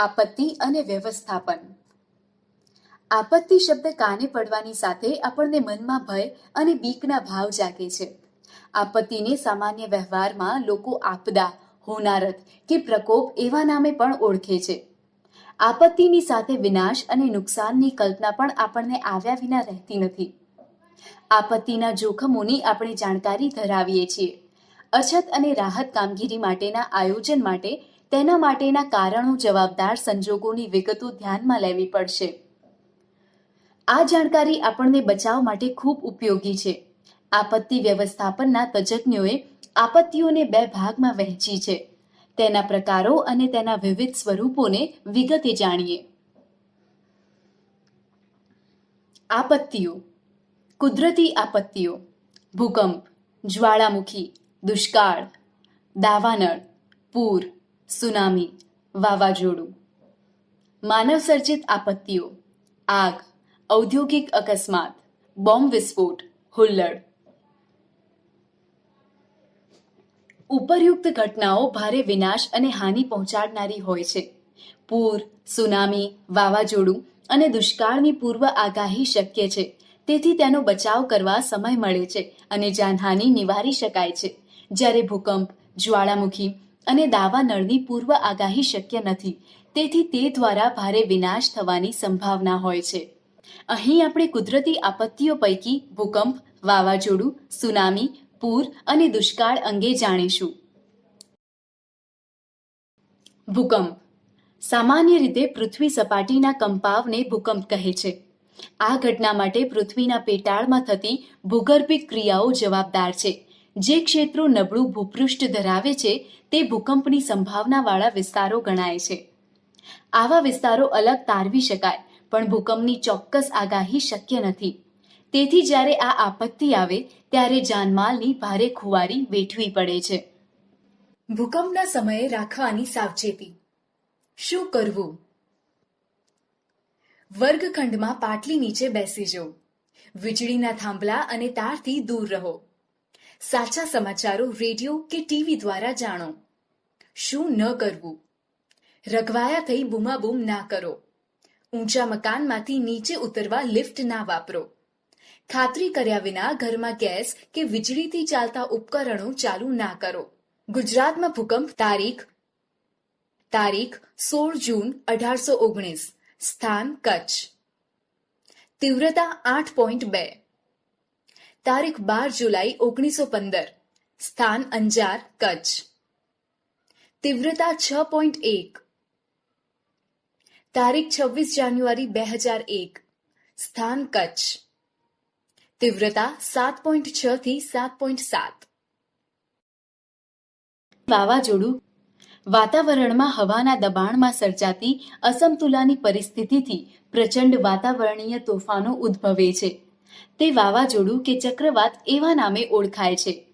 આપત્તિ અને વ્યવસ્થાપન. આપત્તિ શબ્દ કાને પડવાની સાથે આપણને મનમાં ભય અને બીકના ભાવ જાગે છે. આપત્તિને સામાન્ય વ્યવહારમાં લોકો આપદા, હોનારત કે પ્રકોપ એવા નામે પણ ઓળખે છે. આપત્તિની સાથે વિનાશ અને નુકસાનની કલ્પના પણ આપણને આવ્યા વિના રહેતી નથી. આપત્તિના જોખમોની આપણે જાણકારી ધરાવીએ છીએ. અછત અને રાહત કામગીરી માટેના આયોજન માટે તેના માટેના કારણો જવાબદાર સંજોગોની વિગતો ધ્યાનમાં લેવી પડશે. આ જાણકારી આપણને બચાવ માટે ખૂબ ઉપયોગી છે. આપત્તિ વ્યવસ્થાપનના તજજ્ઞોએ આપત્તિઓને બે ભાગમાં વહેંચી છે. તેના પ્રકારો અને તેના વિવિધ સ્વરૂપોને વિગતે જાણીએ. આપત્તિઓ. કુદરતી આપત્તિઓ. ભૂકંપ, જ્વાળામુખી, દુષ્કાળ, દાવાનળ, પૂર સુનામી, વાવાઝોડું. માનવ સર્જિત આપત્તિઓ, આગ, ઔદ્યોગિક અકસ્માત, બોમ્બ વિસ્ફોટ, હુલ્લડ. ઉપરયુક્ત ઘટનાઓ ભારે વિનાશ અને હાનિ પહોંચાડનારી હોય છે. પૂર, સુનામી, વાવાઝોડું અને દુષ્કાળની પૂર્વ આગાહી શક્ય છે. તેથી તેનો બચાવ કરવા સમય મળે છે અને જાનહાનિ નિવારી શકાય છે. જ્યારે ભૂકંપ, જ્વાળામુખી અને દાવાનળની પૂર્વ આગાહી શક્ય નથી. તેથી તે દ્વારા ભારે વિનાશ થવાની સંભાવના હોય છે. અહીં આપણે કુદરતી આપત્તિઓ પૈકી ભૂકંપ, વાવાઝોડું, સુનામી, પૂર અને દુષ્કાળ અંગે જાણીશું. ભૂકંપ. સામાન્ય રીતે પૃથ્વી સપાટીના કંપાવને ભૂકંપ કહે છે. આ ઘટના માટે પૃથ્વીના પેટાળમાં થતી ભૂગર્ભિક ક્રિયાઓ જવાબદાર છે. જે ક્ષેત્રો નબળું ભૂપૃષ્ઠ ધરાવે છે, તે ભૂકંપની સંભાવનાવાળા વિસ્તારો ગણાય છે. આવા વિસ્તારો અલગ તારવી શકાય, પણ ભૂકંપની ચોક્કસ આગાહી શક્ય નથી. તેથી જ્યારે આ આપત્તિ આવે, ત્યારે જાનમાલની ભારે ખુવારી વેઠવી પડે છે. ભૂકંપના સમયે રાખવાની સાવચેતી. શું કરવું? વર્ગખંડમાં પાટલી નીચે બેસી જવું વીજળીના થાંભલા અને તારથી દૂર રહો. સાચા સમાચારો રેડિયો કે ટીવી દ્વારા જાણો. શું ન કરવું? રઘવાયા થઈ બૂમાબૂમ ના કરો. ઊંચા મકાનમાંથી નીચે ઉતરવા લિફ્ટ ના વાપરો. ખાતરી કર્યા વિના ઘરમાં ગેસ કે વીજળીથી ચાલતા ઉપકરણો ચાલુ ના કરો. ગુજરાતમાં ભૂકંપ તારીખ તારીખ સોળ જૂન અઢારસો ઓગણીસ. સ્થાન કચ્છ. તીવ્રતા આઠ પોઈન્ટ બે. તારીખ બાર જુલાઈ ઓગણીસો પંદર. સ્થાન અંજાર, કચ્છ. તીવ્રતા છ પોઈન્ટ એક. તારીખ છવ્વીસ જાન્યુઆરી બે હજાર એક. સ્થાન કચ્છ. તીવ્રતા સાત પોઈન્ટ છ થી સાત પોઈન્ટ સાત. વાવાઝોડું. વાતાવરણમાં હવાના દબાણમાં સર્જાતી અસમતુલાની પરિસ્થિતિથી પ્રચંડ વાતાવરણીય તોફાનો ઉદ્ભવે છે. તે વાવાઝોડું કે ચક્રવાત એવા નામે ઓળખાય છે.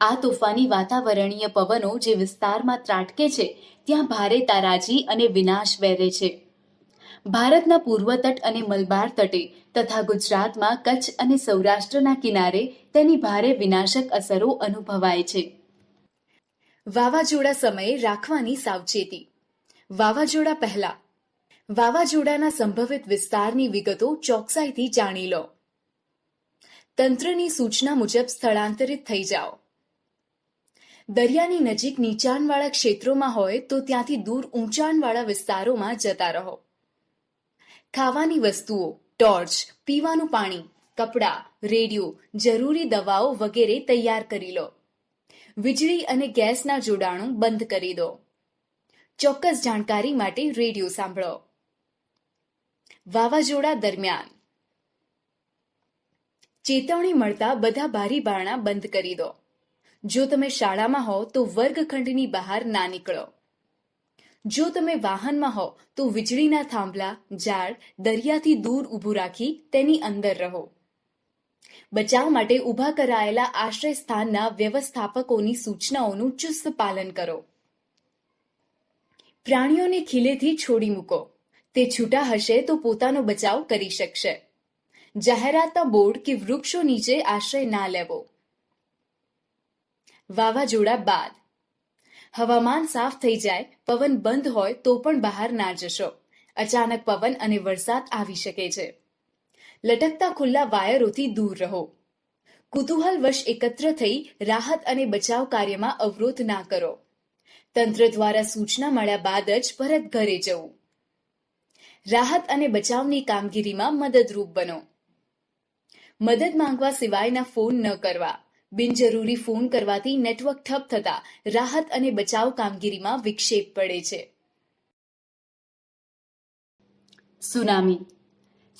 આ તોફાની વાતાવરણીય પવનો જે વિસ્તારમાં ત્રાટકે છે, ત્યાં ભારે તારાજી અને વિનાશ વેરે છે. ભારતના પૂર્વ તટ અને મલબાર તટે તથા ગુજરાતમાં કચ્છ અને સૌરાષ્ટ્રના કિનારે તેની ભારે વિનાશક અસરો અનુભવાય છે. વાવાઝોડા સમયે રાખવાની સાવચેતી. વાવાઝોડા પહેલા. વાવાઝોડાના સંભવિત વિસ્તારની વિગતો ચોકસાઈથી જાણી લો. તંત્રની સૂચના મુજબ સ્થળાંતરિત થઈ જાઓ. દરિયાની નજીક નીચાણવાળા ક્ષેત્રોમાં હોય તો ત્યાંથી દૂર ઊંચાણવાળા વિસ્તારોમાં જતા રહો. ખાવાની વસ્તુઓ, ટોર્ચ, પીવાનું પાણી, કપડાં, રેડિયો, જરૂરી દવાઓ વગેરે તૈયાર કરી લો. વીજળી અને ગેસના જોડાણો બંધ કરી દો. ચોક્કસ જાણકારી માટે રેડિયો સાંભળો. વાવાઝોડા દરમિયાન ચેતવણી મળતા બધા બારી બારણા બંધ કરી દો. જો તમે શાળામાં હો, તો વર્ગખંડની બહાર ના નીકળો. જો તમે વાહનમાં હો, તો વીજળીના થાંભલા, ઝાડ, દરિયાથી દૂર ઊભું રાખી તેની અંદર રહો. બચાવ માટે ઊભા કરાયેલા આશ્રય સ્થાનના વ્યવસ્થાપકોની સૂચનાઓનું ચુસ્ત પાલન કરો. પ્રાણીઓને ખીલેથી છોડી મૂકો. તે છૂટા હશે તો પોતાનો બચાવ કરી શકશે. જાહેરાતના બોર્ડ કે વૃક્ષો નીચે આશ્રય ના લેવો. વાવાઝોડા બાદ. હવામાન સાફ થઈ જાય, પવન બંધ હોય તો પણ બહાર ના જશો. અચાનક પવન અને વરસાદ આવી શકે છે. લટકતા ખુલ્લા વાયરોથી દૂર રહો. કુતૂહલવશ એકત્ર થઈ રાહત અને બચાવ કાર્યમાં અવરોધ ના કરો. તંત્ર દ્વારા સૂચના મળ્યા બાદ જ પરત ઘરે જવું. રાહત અને બચાવની કામગીરીમાં મદદરૂપ બનો. મદદ માંગવા સિવાયના ફોન ન કરવા. બિનજરૂરી ફોન કરવાથી નેટવર્ક ઠપ થતા રાહત અને બચાવ કામગીરીમાં વિક્ષેપ પડે છે. સુનામી.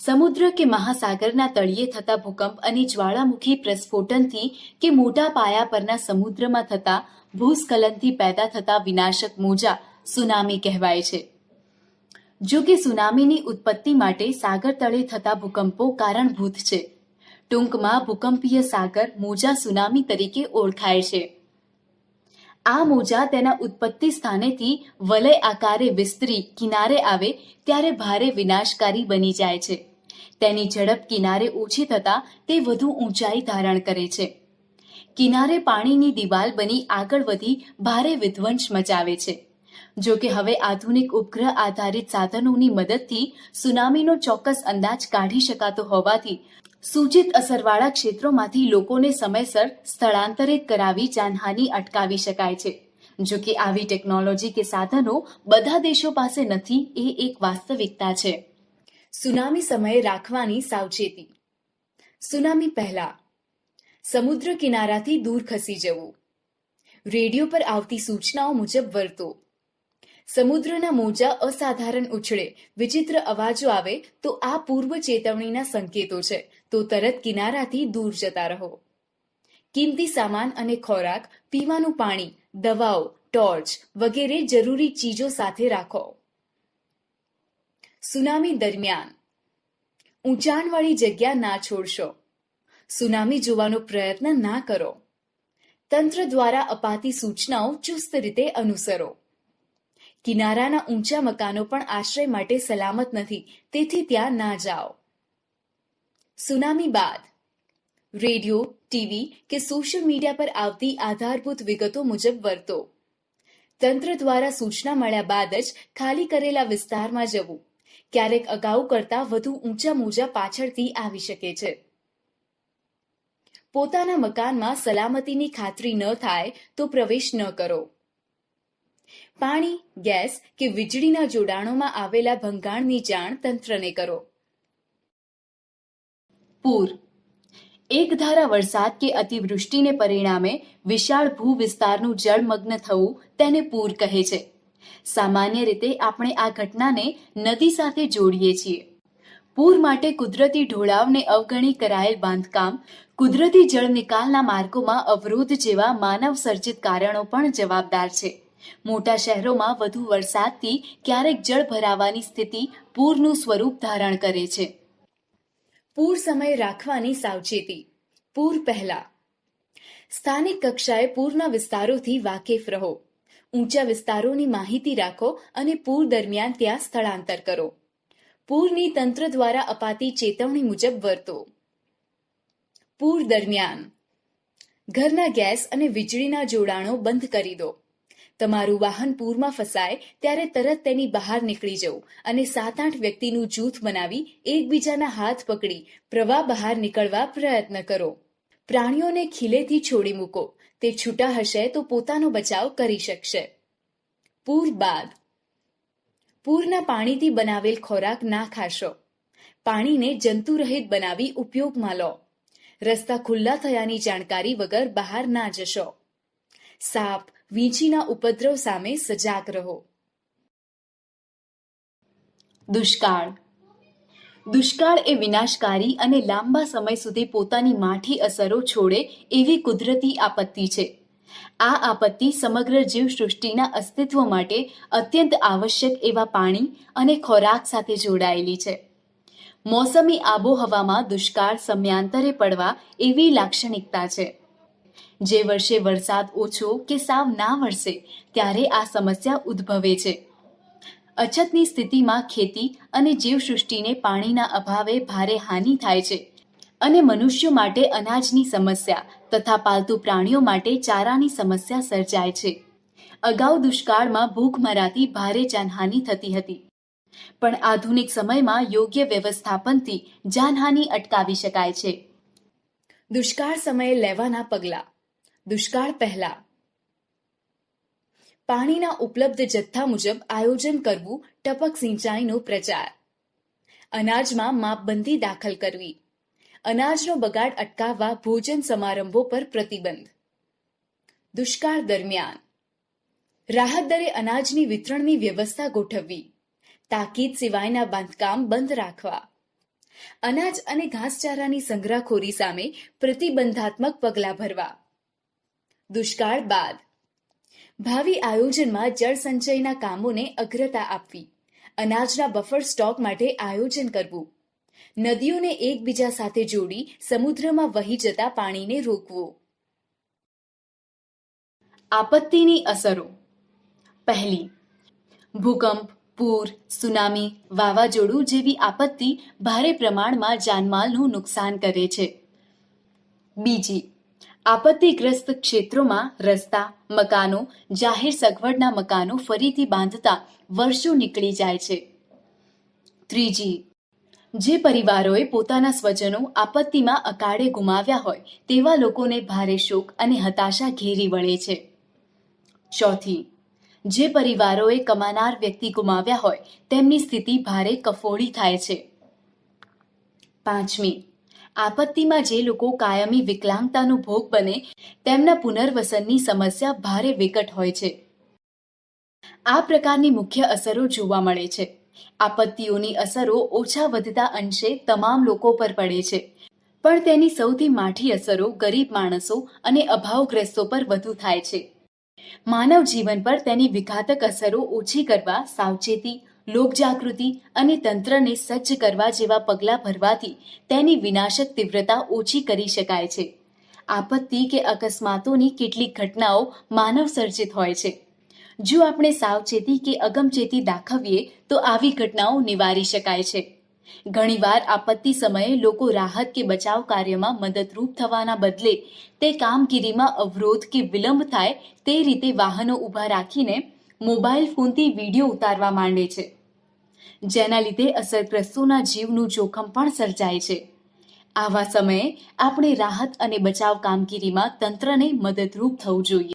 સમુદ્ર કે મહાસાગરના તળિયે થતા ભૂકંપ અને જ્વાળામુખી પ્રસ્ફોટનથી કે મોટા પાયા પરના સમુદ્રમાં થતા ભૂસ્ખલનથી પેદા થતા વિનાશક મોજા સુનામી કહેવાય છે. જો કે સુનામીની ઉત્પત્તિ માટે સાગર તળે થતા ભૂકંપો કારણભૂત છે. ટૂંકમાં ભૂકંપીય સાગર મોજા સુનામી તરીકે ઓળખાય છે. આ મોજા તેના ઉત્પત્તિ સ્થાનેથી વલય આકારે વિસ્તરી કિનારે આવે ત્યારે ભારે વિનાશકારી બની જાય છે. તેની ઝડપ કિનારે ઓછી થતાં તે વધુ ઊંચાઈ ધારણ કરે છે. કિનારે પાણીની દિવાલ બની આગળ વધી ભારે વિધ્વંસ મચાવે છે. જો કે હવે આધુનિક ઉપગ્રહ આધારિત સાધનોની મદદથી સુનામીનો ચોક્કસ અંદાજ કાઢી શકાતો હોવાથી સૂચિત અસરવાળા ક્ષેત્રોમાંથી લોકોને સમયસર સ્થળાંતરિત કરાવી જાનહાનિ અટકાવી શકાય છે. જો કે આવી ટેકનોલોજી કે સાધનો બધા દેશો પાસે નથી, એ એક વાસ્તવિકતા છે. સુનામી સમયે રાખવાની સાવચેતી. સુનામી પહેલા. સમુદ્ર કિનારાથી દૂર ખસી જવું. રેડિયો પર આવતી સૂચનાઓ મુજબ વર્તો. સમુદ્રના મોજા અસાધારણ ઉછળે, વિચિત્ર અવાજો આવે, તો આ પૂર્વ ચેતવણીના સંકેતો છે. તો તરત કિનારાથી દૂર જતા રહો. કિંમતી સામાન અને ખોરાક, પીવાનું પાણી, દવાઓ, ટોર્ચ વગેરે જરૂરી ચીજો સાથે રાખો. સુનામી દરમિયાન, ઊંચાણવાળી જગ્યા ના છોડશો. સુનામી જોવાનો પ્રયત્ન ના કરો. તંત્ર દ્વારા અપાતી સૂચનાઓ ચુસ્ત રીતે અનુસરો. કિનારાના ઊંચા મકાનો પણ આશ્રય માટે સલામત નથી, તેથી ત્યાં ના જાઓ. સુનામી બાદ. રેડિયો, ટીવી કે સોશિયલ મીડિયા પર આવતી આધારભૂત વિગતો મુજબ વર્તો. તંત્ર દ્વારા સૂચના મળ્યા બાદ જ ખાલી કરેલા વિસ્તારમાં જવું. ક્યારેક અગાઉ કરતા વધુ ઊંચા મોજા પાછળથી આવી શકે છે. પોતાના મકાનમાં સલામતીની ખાતરી ન થાય તો પ્રવેશ ન કરો. પાણી, ગેસ કે વીજળીના જોડાણોમાં આવેલા ભંગાણની જાણ તંત્રને કરો. પૂર. એક ધારા વરસાદ કે અતિવૃષ્ટિને પરિણામે વિશાળ ભૂ વિસ્તારનું જળમગ્ન થવું તેને પૂર કહે છે. સામાન્ય રીતે આપણે આ ઘટનાને નદી સાથે જોડીએ છીએ. પૂર માટે કુદરતી ઢોળાવને અવગણી કરાયેલ બાંધકામ, કુદરતી જળ નિકાલના માર્ગોમાં અવરોધ જેવા માનવ સર્જિત કારણો પણ જવાબદાર છે. મોટા શહેરોમાં વધુ વરસાદથી ક્યારેક જળ ભરાવાની સ્થિતિ પૂરનું સ્વરૂપ ધારણ કરે છે. પૂર સમય રાખવાની સાવચેતી. પૂર પહેલા. સ્થાનિક કક્ષાએ પૂરના વિસ્તારોથી વાકેફ રહો. ઊંચા વિસ્તારોની માહિતી રાખો અને પૂર દરમિયાન ત્યાં સ્થળાંતર કરો. પૂરની તંત્ર દ્વારા અપાતી ચેતવણી મુજબ વર્તો. પૂર દરમિયાન. ઘરના ગેસ અને વીજળીના જોડાણો બંધ કરી દો. તમારું વાહન પૂરમાં ફસાય ત્યારે તરત તેની બહાર નીકળી જવું અને સાત આઠ વ્યક્તિનું જૂથ બનાવી એકબીજાના હાથ પકડી પ્રવાહ બહાર નીકળવા પ્રયત્ન કરો. પ્રાણીઓને ખીલેથી છોડી મૂકો. તે છૂટા હશે તો પોતાનો બચાવ કરી શકશે. પૂર બાદ. પૂરના પાણીથી બનાવેલ ખોરાક ના ખાશો. પાણીને જંતુરહિત બનાવી ઉપયોગમાં લો. રસ્તા ખુલ્લા થયાની જાણકારી વગર બહાર ના જશો. સાપ વીંછીના ઉપદ્રવ સામે સજાગ રહો. દુષ્કાળ. દુષ્કાળ એ વિનાશકારી અને લાંબા સમય સુધી પોતાની માઠી અસરો છોડે એવી કુદરતી આપત્તિ છે. આ આપત્તિ સમગ્ર જીવસૃષ્ટિના અસ્તિત્વ માટે અત્યંત આવશ્યક એવા પાણી અને ખોરાક સાથે જોડાયેલી છે. મોસમી આબોહવામાં દુષ્કાળ સમયાંતરે પડવા એવી લાક્ષણિકતા છે. જે વર્ષે વરસાદ ઓછો કે સાવ ના વરસે, ત્યારે આ સમસ્યા ઉદ્ભવે છે. અછતની સ્થિતિમાં ખેતી અને જીવસૃષ્ટિને પાણીના અભાવે ભારે હાનિ થાય છે અને મનુષ્યો માટે અનાજની સમસ્યા તથા પાલતુ પ્રાણીઓ માટે ચારાની સમસ્યા સર્જાય છે. અગાઉ દુષ્કાળમાં ભૂખમરાથી ભારે જાનહાનિ થતી હતી. પણ આધુનિક સમયમાં યોગ્ય વ્યવસ્થાપનથી જાનહાનિ અટકાવી શકાય છે. દુષ્કાળ સમયે લેવાના પગલાં. દુષ્કાળ પહેલા. પાણીના ઉપલબ્ધ જથ્થા મુજબ આયોજન કરવું ટપક સિંચાઈનો પ્રચાર. અનાજમાં માપબંધી દાખલ કરવી. અનાજનો બગાડ અટકાવવા ભોજન સમારંભો પર પ્રતિબંધ. દુષ્કાળ દરમિયાન. રાહત દરે અનાજની વિતરણની વ્યવસ્થા ગોઠવવી. તાકીદ સિવાયના બાંધકામ બંધ રાખવા. અનાજ અને ઘાસચારાની સંગ્રહખોરી સામે પ્રતિબંધાત્મક પગલાં ભરવા. દુષ્કાળ બાદ. ભાવિ આયોજનમાં જળ સંચયના કામોને અગ્રતા આપવી, અનાજના બફર સ્ટોક માટે આયોજન કરવું, નદીઓને એકબીજા સાથે જોડી સમુદ્રમાં વહી જતા પાણીને રોકવું. આપત્તિની અસરો. પહેલી, ભૂકંપ, પૂર, સુનામી, વાવાઝોડું જેવી આપત્તિ ભારે પ્રમાણમાં જાનમાલનું નુકસાન કરે છે. બીજી આપત્તિગ્રસ્ત ક્ષેત્રોમાં રસ્તા, મકાનો, જાહેર સગવડના મકાનો ફરીથી બાંધતા વર્ષો નીકળી જાય છે. ત્રીજી, જે પરિવારોએ પોતાના સ્વજનો આપત્તિમાં અકાળે ગુમાવ્યા હોય તેવા લોકોને ભારે શોક અને હતાશા ઘેરી વળે છે. ચોથી, જે પરિવારોએ કમાનાર વ્યક્તિ ગુમાવ્યા હોય તેમની સ્થિતિ ભારે કફોડી થાય છે. પાંચમી આપત્તિમાં જે લોકો કાયમી વિકલાંગતાનો ભોગ બને, તેમના પુનર્વસનની સમસ્યા ભારે વિકટ હોય છે. આ પ્રકારની મુખ્ય અસરો જોવા મળે છે. આપત્તિઓની અસરો ઓછા વધતા અંશે તમામ લોકો પર પડે છે. પણ તેની સૌથી માઠી અસરો ગરીબ માણસો અને અભાવગ્રસ્તો પર વધુ થાય છે. માનવ જીવન પર તેની વિઘાતક અસરો ઓછી કરવા સાવચેતી લોકજાગૃતિ અને તંત્રને સજ્જ કરવા જેવા પગલાં ભરવાથી તેની વિનાશક તીવ્રતા ઓછી કરી શકાય છે. આપત્તિ કે અકસ્માતોની કેટલીક ઘટનાઓ માનવ સર્જિત હોય છે. જો આપણે સાવચેતી કે અગમચેતી દાખવીએ, તો આવી ઘટનાઓ નિવારી શકાય છે. ઘણીવાર આપત્તિ સમયે લોકો રાહત કે બચાવ કાર્યમાં મદદરૂપ થવાના બદલે તે કામગીરીમાં અવરોધ કે વિલંબ થાય તે રીતે વાહનો ઊભા રાખીને મોબાઈલ ફોનથી વીડિયો ઉતારવા માંડે છે. જેના લીધે અસરગ્રસ્તોના જીવનું જોખમ પણ સર્જાય છે. આવા સમયે આપણે રાહત અને બચાવ કામગીરીમાં તંત્રને મદદરૂપ થવું જોઈએ.